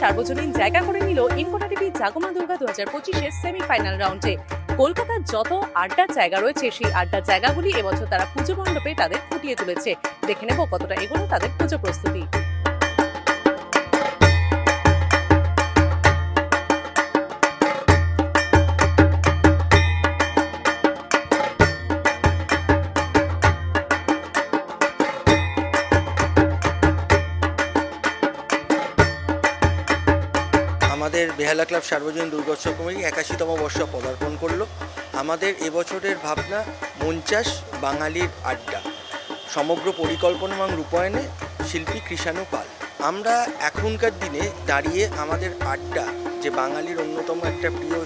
সার্বজনীন জায়গা করে নিল ইনকোটা টিভি জাগমা দুর্গা দু হাজার পঁচিশের সেমিফাইনাল রাউন্ডে। কলকাতার যত আড্ডার জায়গা রয়েছে, সেই আড্ডার জায়গাগুলি এবছর তারা পুজো মণ্ডপে তাদের ফুটিয়ে তুলেছে। দেখে নেব কতটা এগোলো তাদের পুজো প্রস্তুতি। আমাদের বেহালা ক্লাব সার্বজনীন দুর্গোৎসব কমিটি একাশিতম বর্ষ পদার্পণ করল। আমাদের এবছরের ভাবনা মঞ্চাস বাঙালির আড্ডা। সমগ্র পরিকল্পনা এবং রূপায়ণে শিল্পী কৃষাণু পাল। আমরা এখনকার দিনে দাঁড়িয়ে আমাদের আড্ডা, যে বাঙালির অন্যতম একটা প্রিয়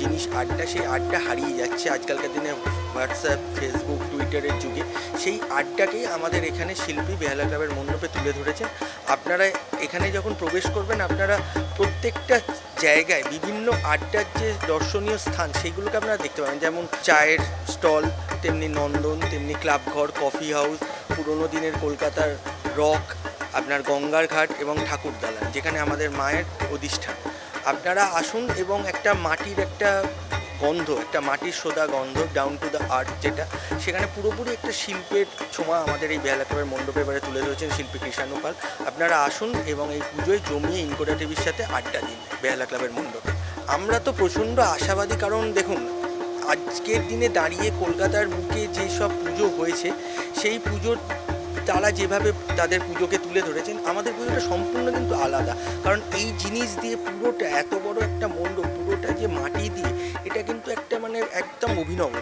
জিনিস আড্ডা, সেই আড্ডা হারিয়ে যাচ্ছে আজকালকার দিনে হোয়াটসঅ্যাপ, ফেসবুক, টুইটারের যুগে। সেই আড্ডাকেই আমাদের এখানে শিল্পী বেহালা ক্লাবের মণ্ডপে তুলে ধরেছেন। আপনারা এখানে যখন প্রবেশ করবেন, আপনারা প্রত্যেকটা জায়গায় বিভিন্ন আড্ডার যে দর্শনীয় স্থান, সেগুলোকে আপনারা দেখতে পাবেন। যেমন চায়ের স্টল, তেমনি নন্দন, তেমনি ক্লাবঘর, কফি হাউস, পুরনো দিনের কলকাতার রক আপনার গঙ্গার ঘাট এবং ঠাকুরদালান, যেখানে আমাদের মায়ের অধিষ্ঠান। আপনারা আসুন এবং একটা মাটির একটা গন্ধ, একটা মাটির সোদা গন্ধ ডাউন টু দ্য আর্ট যেটা, সেখানে পুরোপুরি একটা শিল্পের ছোঁয়া আমাদের এই বেহালা ক্লাবের মণ্ডপে এবারে তুলে ধরেছেন শিল্পী কৃষাণু পাল। আপনারা আসুন এবং এই পুজোয় জমিয়ে ইনকোটা টিভির সাথে আড্ডা দিন বেহালা ক্লাবের মণ্ডপে। আমরা তো প্রচণ্ড আশাবাদী, কারণ দেখুন, আজকের দিনে দাঁড়িয়ে কলকাতার বুকে যেসব পুজো হয়েছে, সেই পুজোর তারা যেভাবে তাদের পুজোকে তুলে ধরেছেন, আমাদের পুজোটা সম্পূর্ণ কিন্তু আলাদা। কারণ এই জিনিস দিয়ে পুরোটা এত বড় একটা মণ্ডপ, পুরোটা যে মাটি দিয়ে, এটা কিন্তু একটা মানে একদম অভিনব